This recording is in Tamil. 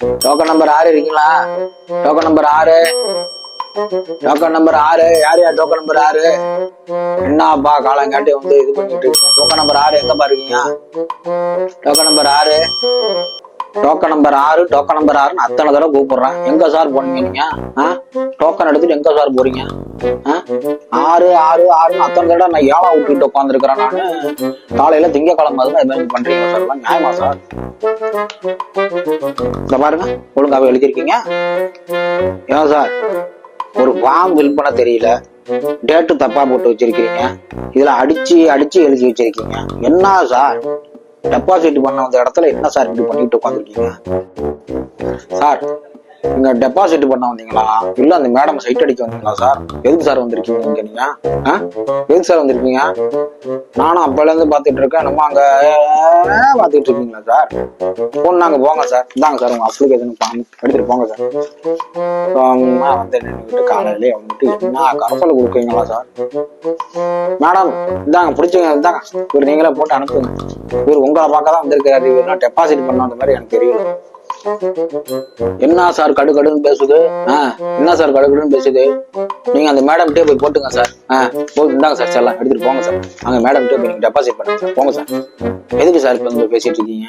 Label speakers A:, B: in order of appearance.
A: டோக்கன் நம்பர் ஆறு இருக்கீங்களா? டோக்கன் நம்பர் ஆறு. டோக்கன் நம்பர் ஆறு. யார் யார் டோக்கன் நம்பர் ஆறு? என்னப்பா காலங்காட்டி வந்து இது பண்ணிட்டு இருக்கீங்க? டோக்கன் நம்பர் ஆறு எங்கப்பா இருக்கீங்க? டோக்கன் நம்பர் ஆறு. டோக்கன் நம்பர் ஆறு டோக்கன் நம்பர் ஆறுன்னு அத்தனை தடவை கூப்பிடுறேன். எங்க சார் போனீங்க டோக்கன் எடுத்துட்டு எங்க சார் போறீங்க? ஆறு ஆறு ஆறுன்னு அத்தனை தடவை நான் ஏழா விட்டுட்டு உட்காந்துருக்கிறேன் நானு. காலையில திங்கக்கிழமை அதுதான் இது மாதிரி பண்றீங்க சார் நியாயமா சார் இந்த பாருங்க ஒழுங்காவே எழுதிருக்கீங்க ஏன் சார் ஒரு ஃபார்ம் ஃபில் பண்ண தெரியல. டேட்டு தப்பா போட்டு வச்சிருக்கீங்க இதுல அடிச்சு அடிச்சு எழுதி வச்சிருக்கீங்க. என்ன சார் டெபாசிட் பண்ண வந்த இடத்துல என்ன சார் இப்படி பண்ணிட்டு உட்காந்துருக்கீங்க சார் நீங்க டெபாசிட் பண்ண வந்தீங்களா? இல்ல அந்த மேடம் சைட் அடிக்க வந்தீங்களா சார் எதுக்கு சார் வந்திருக்கீங்க இங்க நீங்க? ஆ? எதுக்கு சார் வந்திருக்கீங்க? நானும் அப்பல இருந்து பாத்துட்டு இருக்கேன். நம்ம அங்க பாத்துட்டு இருக்கீங்களா சார் போன் நாங்க போங்க சார் இந்தாங்க சார் உங்க அப்ளிகேஷன் எடுத்துட்டு போங்க சார் சும்மா வந்து நின்றுட்டு காலையிலே வந்துட்டு என்ன கரசல் கொடுக்குறீங்களா சார் மேடம் இந்தாங்க பிடிச்சிங்க இந்தாங்க. இவர் நீங்களே போட்டு அனுப்புங்க. இவர் உங்களை பார்க்க தான் வந்திருக்காரு இவர் டெபாசிட் பண்ண அந்த மாதிரி எனக்கு தெரியல. என்ன சார் கடு கடுன்னு பேசுது? என்ன சார் கடு கடுன்னு பேசுது? நீங்க அந்த மேடம் போய் போட்டுங்க சார். ஆ போய் இந்தாங்க சார் செல்லாம் எடுத்துட்டு போங்க சார். அங்க மேடம் போய் நீங்க டெபாசிட் பண்ணுங்க சார். போங்க சார். எதுக்கு சார் இப்ப பேசிட்டு இருக்கீங்க?